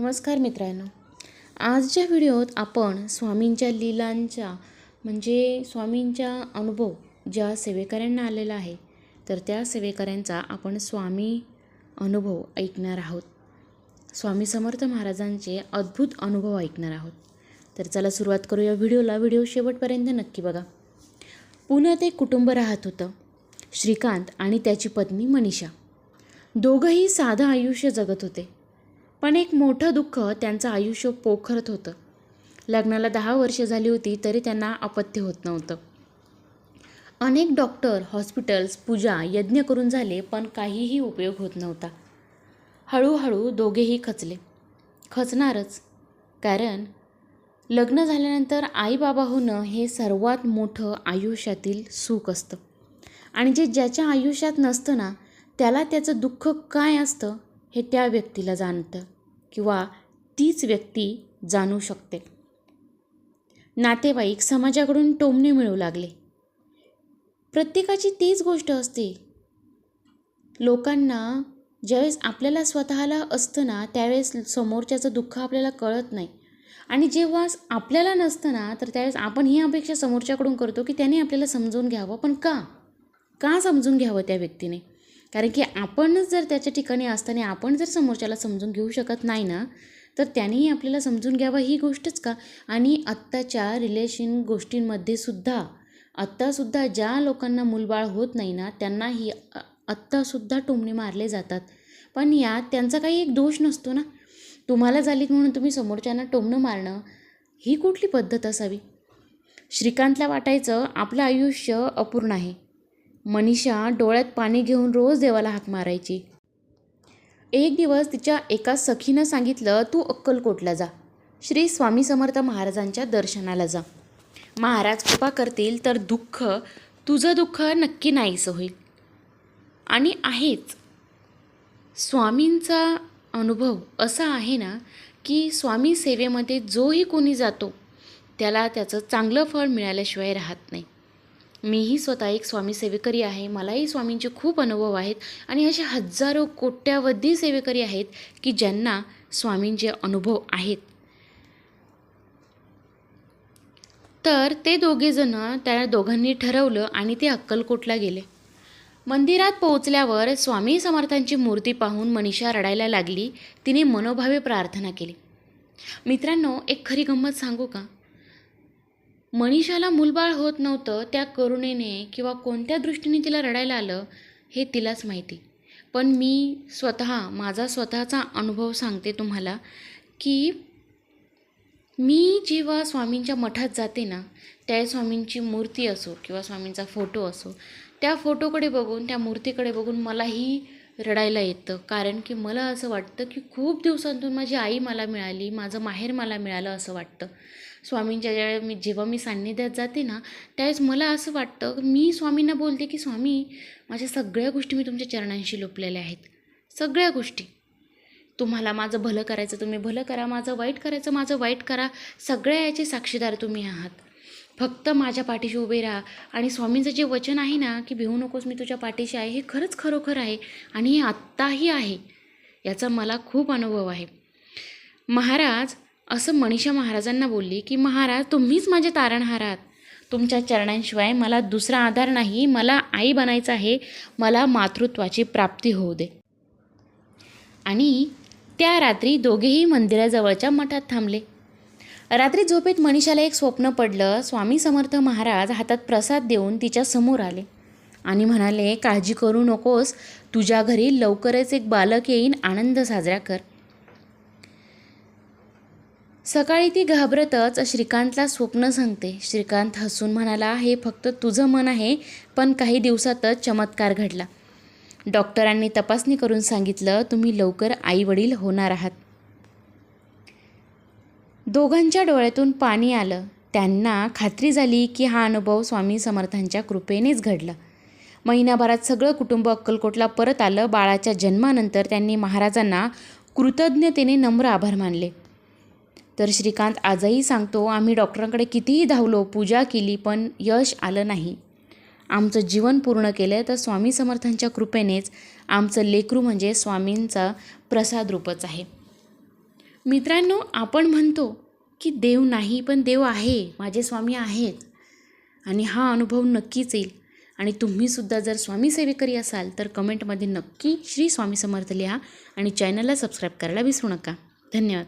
नमस्कार मित्रांनो. आजच्या व्हिडिओत आपण स्वामींच्या लीलांच्या म्हणजे स्वामींच्या अनुभव ज्या सेवेकऱ्यांना आलेला आहे तर त्या सेवेकऱ्यांचा आपण स्वामी अनुभव ऐकणार आहोत. स्वामी समर्थ महाराजांचे अद्भुत अनुभव ऐकणार आहोत. तर चला सुरुवात करूया व्हिडिओला. व्हिडिओ शेवटपर्यंत नक्की बघा. पुण्यात एक कुटुंब राहत होतं श्रीकांत आणि त्याची पत्नी मनीषा. दोघंही साधं आयुष्य जगत होते. पण एक मोठं दुःख त्यांचं आयुष्य पोखरत होतं. लग्नाला दहा वर्षे झाली होती तरी त्यांना अपत्य होत नव्हतं. अनेक डॉक्टर हॉस्पिटल्स पूजा यज्ञ करून झाले पण काहीही उपयोग होत नव्हता. हळूहळू दोघेही खचले. खचणारच. कारण लग्न झाल्यानंतर आई बाबा होणं हे सर्वात मोठं आयुष्यातील सुख असतं. आणि जे ज्याच्या आयुष्यात नसतं ना त्याला त्याचं दुःख काय असतं? हे त्या व्यक्तीला जाणतं किंवा तीच व्यक्ती जाणू शकते. नातेवाईक समाजाकडून टोमणे मिळू लागले. प्रत्येकाची तीच गोष्ट असते. लोकांना ज्यावेळेस आपल्याला स्वतःला असतं ना त्यावेळेस समोरच्याचं दुःख आपल्याला कळत नाही. आणि जेव्हा आपल्याला नसतं ना तर त्यावेळेस आपण ही अपेक्षा समोरच्याकडून करतो की त्याने आपल्याला समजून घ्यावं. पण का? का समजून घ्यावं त्या व्यक्तीने? कारण की आपणच जर त्याच्या ठिकाणी असताना आपण जर समोरच्याला समजून घेऊ शकत नाही ना तर त्यानेही आपल्याला समजून घ्यावं ही गोष्टच का? आणि आत्ताच्या रिलेशन गोष्टींमध्ये सुद्धा आत्तासुद्धा ज्या लोकांना मूलबाळ होत नाही ना त्यांनाही आत्तासुद्धा टोमणे मारले जातात. पण यात त्यांचा काही एक दोष नसतो ना? तुम्हाला झालीत म्हणून तुम्ही समोरच्यांना टोमणं मारणं ही कुठली पद्धत असावी? श्रीकांतला वाटायचं आपलं आयुष्य अपूर्ण आहे. मनीषा डोळ्यात पाणी घेऊन रोज देवाला हाक मारायची. एक दिवस तिच्या एका सखीनं सांगितलं तू अक्कलकोटला जा. श्री स्वामी समर्थ महाराजांच्या दर्शनाला जा. महाराज कृपा करतील तर दुःख तुझं दुःख नक्की नाहीसं होईल. आणि आहेच. स्वामींचा अनुभव असा आहे ना की स्वामी सेवेमध्ये जोही कोणी जातो त्याला त्याचं चांगलं फळ मिळाल्याशिवाय राहत नाही. मीही स्वतः एक स्वामी सेवेकरी आहे. मलाही स्वामींचे खूप अनुभव आहेत. आणि असे हजारो कोट्यावधी सेवेकरी आहेत की ज्यांना स्वामींचे अनुभव आहेत. तर ते दोघेजणं त्या दोघांनी ठरवलं आणि ते अक्कलकोटला गेले. मंदिरात पोहोचल्यावर स्वामी समर्थांची मूर्ती पाहून मनीषा रडायला लागली. तिने मनोभावे प्रार्थना केली. मित्रांनो एक खरी गंमत सांगू का? मनीषाला मूलबाळ होत नव्हतं त्या करुणेने किंवा कोणत्या दृष्टीने तिला रडायला आलं हे तिलाच माहिती. पण मी स्वतः माझा स्वतःचा अनुभव सांगते तुम्हाला की मी जेव्हा स्वामींच्या मठात जाते ना त्या स्वामींची मूर्ती असो किंवा स्वामींचा फोटो असो त्या फोटोकडे बघून त्या मूर्तीकडे बघून मलाही रडायला येतं. कारण की मला असं वाटतं की खूप दिवसांतून माझी आई मला मिळाली माझं माहेर मला मिळालं असं वाटतं. स्वामींच्या ज्यावेळेस मी जेव्हा मी सान्निध्यात जाते ना त्यावेळेस मला असं वाटतं मी स्वामींना बोलते की स्वामी माझ्या सगळ्या गोष्टी मी तुमच्या चरणांशी लोपलेल्या आहेत. सगळ्या गोष्टी. तुम्हाला माझं भलं करायचं तुम्ही भलं करा. माझं वाईट करायचं माझं वाईट करा. सगळ्या याचे साक्षीदार तुम्ही आहात. फक्त माझ्या पाठीशी उभे राहा. आणि स्वामींचं जे वचन आहे ना की भिवू नकोस मी तुझ्या पाठीशी आहे हे खरंच खरोखर आहे. आणि हे आत्ताही आहे. याचा मला खूप अनुभव आहे. महाराज असं मनीषा महाराजांना बोलली की महाराज तुम्हीच माझे तारणहार आहात तुमच्या चरणांशिवाय मला दुसरा आधार नाही. मला आई बनायचं आहे. मला मातृत्वाची प्राप्ती होऊ दे. आणि त्या रात्री दोघेही मंदिराजवळच्या मठात थांबले. रात्री झोपेत मनीषाला एक स्वप्न पडलं. स्वामी समर्थ महाराज हातात प्रसाद देऊन तिच्या समोर आले आणि म्हणाले काळजी करू नकोस. तुझ्या घरी लवकरच एक बालक येईन. आनंद साजरा कर. सकाळी ती घाबरतच श्रीकांतला स्वप्न सांगते. श्रीकांत हसून म्हणाला हे फक्त तुझं मन आहे पण काही दिवसातच चमत्कार घडला. डॉक्टरांनी तपासणी करून सांगितलं तुम्ही लवकर आई वडील होणार आहात. दोघांच्या डोळ्यातून पाणी आलं. त्यांना खात्री झाली की हा अनुभव स्वामी समर्थांच्या कृपेनेच घडला. महिनाभरात सगळं कुटुंब अक्कलकोटला परत आलं. बाळाच्या जन्मानंतर त्यांनी महाराजांना कृतज्ञतेने नम्र आभार मानले. तर श्रीकांत आजही सांगतो आम्ही डॉक्टरांकडे कितीही धावलो पूजा केली पण यश आलं नाही. आमचं जीवन पूर्ण केलं तर स्वामी समर्थांच्या कृपेनेच आमचं लेकरू म्हणजे स्वामींचा प्रसाद रूपच आहे. मित्रांनो आपण म्हणतो की देव नाही पण देव आहे माझे स्वामी आहेत. आणि हा अनुभव नक्कीच येईल. आणि तुम्हीसुद्धा जर स्वामी सेवेकरी असाल तर कमेंटमध्ये नक्की श्री स्वामी समर्थ लिहा आणि चॅनलला सबस्क्राईब करायला विसरू नका. धन्यवाद.